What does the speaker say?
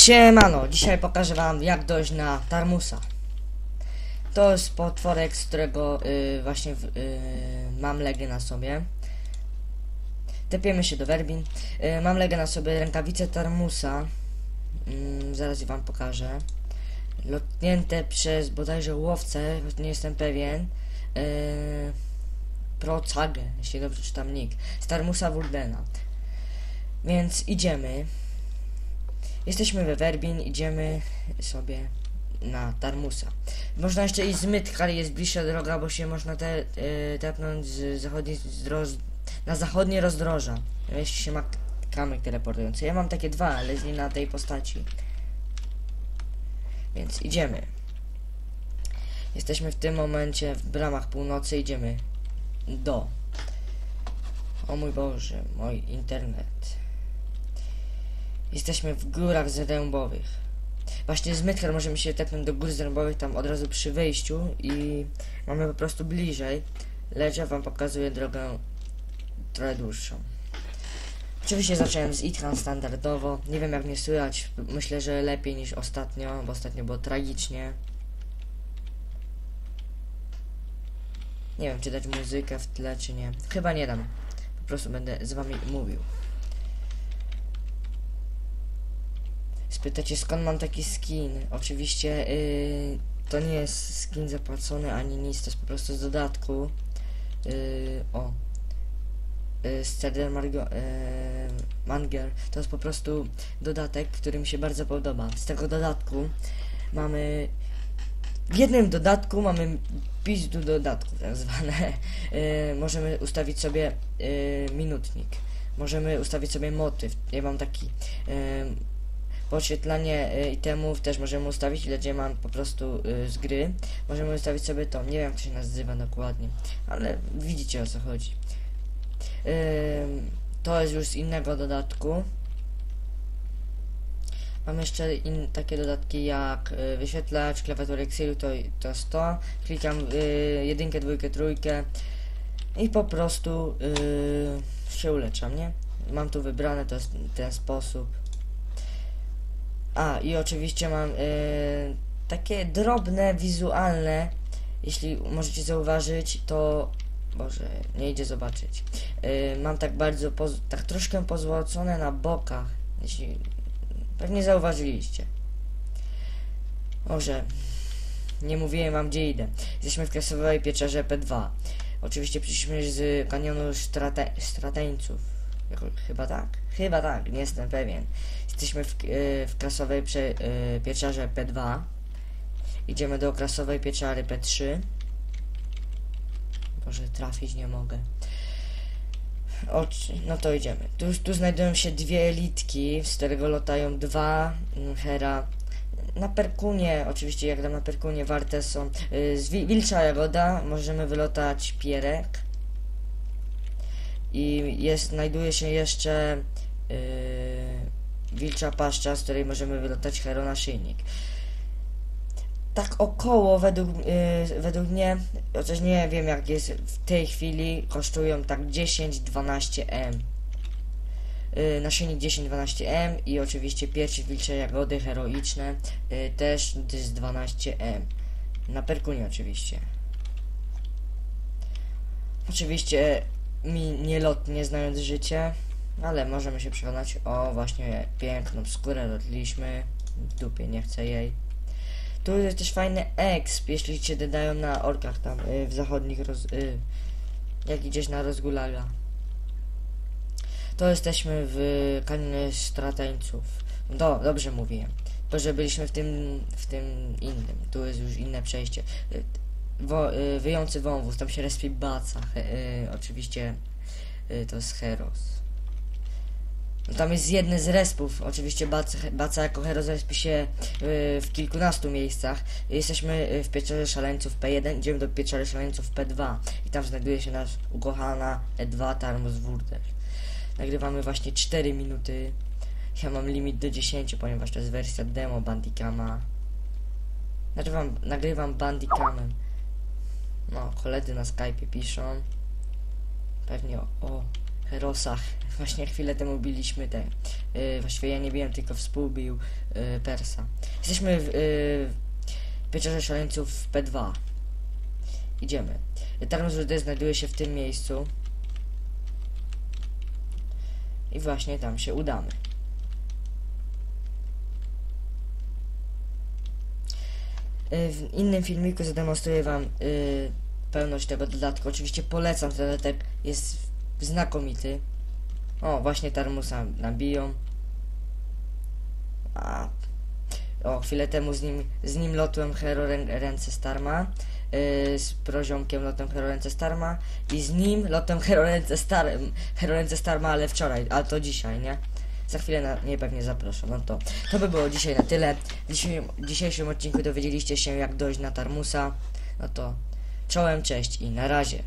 Siemano, dzisiaj pokażę wam jak dojść na Tarmusa. To jest potworek, z którego y, właśnie w, y, mam legę na sobie. Tepiemy się do Werbin. Y, mam legę na sobie rękawice Tarmusa. Mm, zaraz wam pokażę. Lotnięte przez bodajże łowcę, nie jestem pewien. Y, Procagę, jeśli dobrze czytam nick. Z Tarmusa Wurdena. Więc idziemy. Jesteśmy we Werbin, idziemy sobie na Tarmusa. Można jeszcze iść z Mytka, ale jest bliższa droga, bo się można te, y, tepnąć z na zachodnie rozdroża. Jeśli się ma kamyk teleportujący. Ja mam takie dwa, ale z nie na tej postaci. Więc idziemy. Jesteśmy w tym momencie w bramach północy, idziemy do. O mój Boże, mój internet. Jesteśmy w górach zrębowych. Właśnie z Mytler możemy się tepnąć do gór zrębowych tam od razu przy wyjściu i mamy po prostu bliżej. Lecz ja wam pokazuję drogę trochę dłuższą. Oczywiście zacząłem z Itran standardowo. Nie wiem jak mnie słychać. Myślę, że lepiej niż ostatnio, bo ostatnio było tragicznie. Nie wiem, czy dać muzykę w tle, czy nie. Chyba nie dam. Po prostu będę z wami mówił. Spytacie skąd mam taki skin? Oczywiście yy, to nie jest skin zapłacony ani nic, to jest po prostu z dodatku. Yy, o. Yy, z CD Margo, yy, Manger. To jest po prostu dodatek, który mi się bardzo podoba. Z tego dodatku mamy w jednym dodatku mamy pizdu dodatków tak zwane. Yy, możemy ustawić sobie yy, minutnik. Możemy ustawić sobie motyw. Ja mam taki yy, podświetlanie y, itemów też możemy ustawić, ile gdzie mam po prostu y, z gry. Możemy ustawić sobie to, nie wiem jak się nazywa dokładnie, ale widzicie o co chodzi. To jest już z innego dodatku. Mam jeszcze in, takie dodatki jak y, wyświetlacz, klawiatury Exilu, to, to jest to. Klikam y, jedynkę, dwójkę, trójkę i po prostu y, się uleczam, nie? Mam tu wybrane to jest ten sposób. A, i oczywiście mam y, takie drobne, wizualne, jeśli możecie zauważyć, to... Boże, nie idzie zobaczyć. Y, mam tak bardzo, tak troszkę pozłocone na bokach, jeśli... Pewnie zauważyliście. Może... Nie mówiłem wam gdzie idę. Jesteśmy w klasowej pieczarze P2. Oczywiście przyszliśmy z kanionu strate, strateńców. Chyba tak? Chyba tak, nie jestem pewien. Jesteśmy w, yy, w klasowej prze, yy, pieczarze P2. Idziemy do klasowej pieczary P3. Może trafić nie mogę. O, no to idziemy. Tu, tu znajdują się dwie elitki, z którego lotają dwa mm, Hera. Na Perkunie, oczywiście jak na Perkunie, warte są. Yy, z Wilcza Jagoda możemy wylotać Pierek. I jest, znajduje się jeszcze yy, wilcza paszcza, z której możemy wylotać heronaszyjnik. Tak około według, yy, według mnie, chociaż nie wiem jak jest w tej chwili, kosztują tak 10-12 M. Yy, naszyjnik 10-12 M i oczywiście piersi wilcze jagody heroiczne yy, też z 12 M. Na perkunie oczywiście. Oczywiście mi nielotnie znając życie. Ale możemy się przekonać, o właśnie piękną skórę lotliśmy, w dupie nie chcę jej. Tu jest też fajny exp, jeśli cię dodają na orkach tam y, w zachodnich roz... Y, jak idziesz na rozgulaga. To jesteśmy w kaninie strateńców. Do, dobrze mówiłem. To, że byliśmy w tym, w tym innym. Tu jest już inne przejście. Wo, y, wyjący wąwóz, tam się respi baca. Y, oczywiście y, to jest Heros. Tam jest jedny z respów, oczywiście Baca, Baca jako hero zrespi się y, w kilkunastu miejscach. Jesteśmy y, w pieczarze szaleńców P1, idziemy do pieczory szaleńców P2 i tam znajduje się nasz ukochana E2 Tarmus Wurder. Nagrywamy właśnie 4 minuty. Ja mam limit do 10, ponieważ to jest wersja demo Bandicama. Nagrywam, nagrywam Bandicamem. No, koledzy na Skype piszą. Pewnie o, o Herosach. Właśnie chwilę temu biliśmy te. Yy, właściwie ja nie biłem, tylko współbił yy, Persa. Jesteśmy w yy, wieczorze szaleńców w P2. Idziemy. Tarmus Rudy znajduje się w tym miejscu. I właśnie tam się udamy. W innym filmiku zademonstruję Wam y, pełność tego dodatku. Oczywiście polecam, ten dodatek jest znakomity. O, właśnie Tarmusa nabiją. A, o, chwilę temu z nim, z nim lotłem Hero rę- ręce Starma. y, z proziomkiem lotem Hero ręce Starma. I z nim lotem Hero ręce, Star, Hero ręce Starma, ale wczoraj, a to dzisiaj, nie? Za chwilę na pewnie zaproszę. No to, to by było dzisiaj na tyle. W dzisiejszym, dzisiejszym odcinku dowiedzieliście się jak dojść na Tarmusa. No to czołem, cześć i na razie.